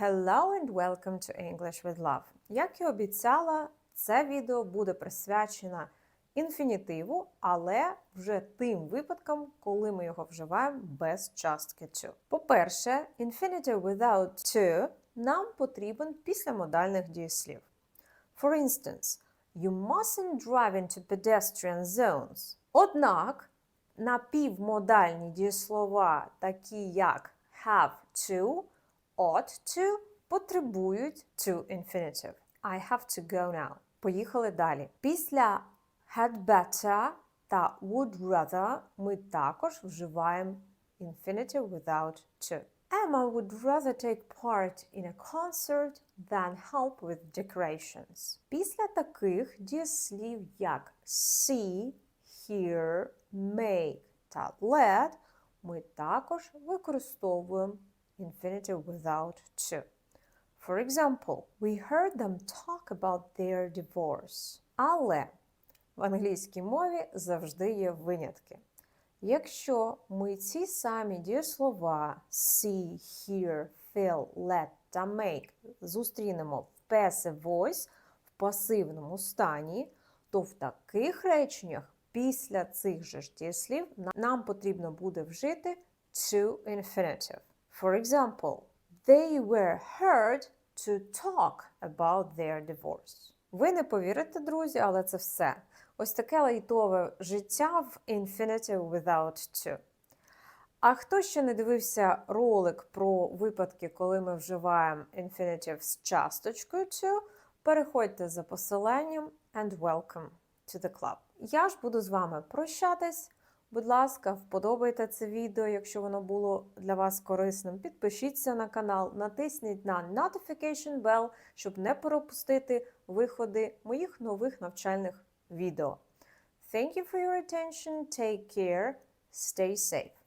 Hello and welcome to English with Love. Як і обіцяла, це відео буде присвячено інфінітиву, але вже тим випадкам, коли ми його вживаємо без частки to. По-перше, infinitive without to нам потрібен після модальних дієслів. For instance, you mustn't drive into pedestrian zones. Однак напівмодальні дієслова, такі як have to, ought to, потребують to infinitive. I have to go now. Поїхали далі. Після had better та would rather ми також вживаємо infinitive without to. Emma would rather take part in a concert than help with decorations. Після таких дієслів як see, hear, make та let ми також використовуємо infinitive without to. For example, we heard them talk about their divorce. Але в англійській мові завжди є винятки. Якщо ми ці самі дієслова see, hear, feel, let та make зустрінемо в passive voice в пасивному стані, то в таких реченнях після цих же ж дієслів нам потрібно буде вжити to infinitive. For example, they were heard to talk about their divorce. Ви не повірите, друзі, але це все. Ось таке лайтове життя в infinitive without to. А хто ще не дивився ролик про випадки, коли ми вживаємо infinitive з часточкою to, переходьте за посиланням and welcome to the club. Я ж буду з вами прощатись. Будь ласка, вподобайте це відео, якщо воно було для вас корисним. Підпишіться на канал, натисніть на Notification Bell, щоб не пропустити виходи моїх нових навчальних відео. Thank you for your attention. Take care. Stay safe.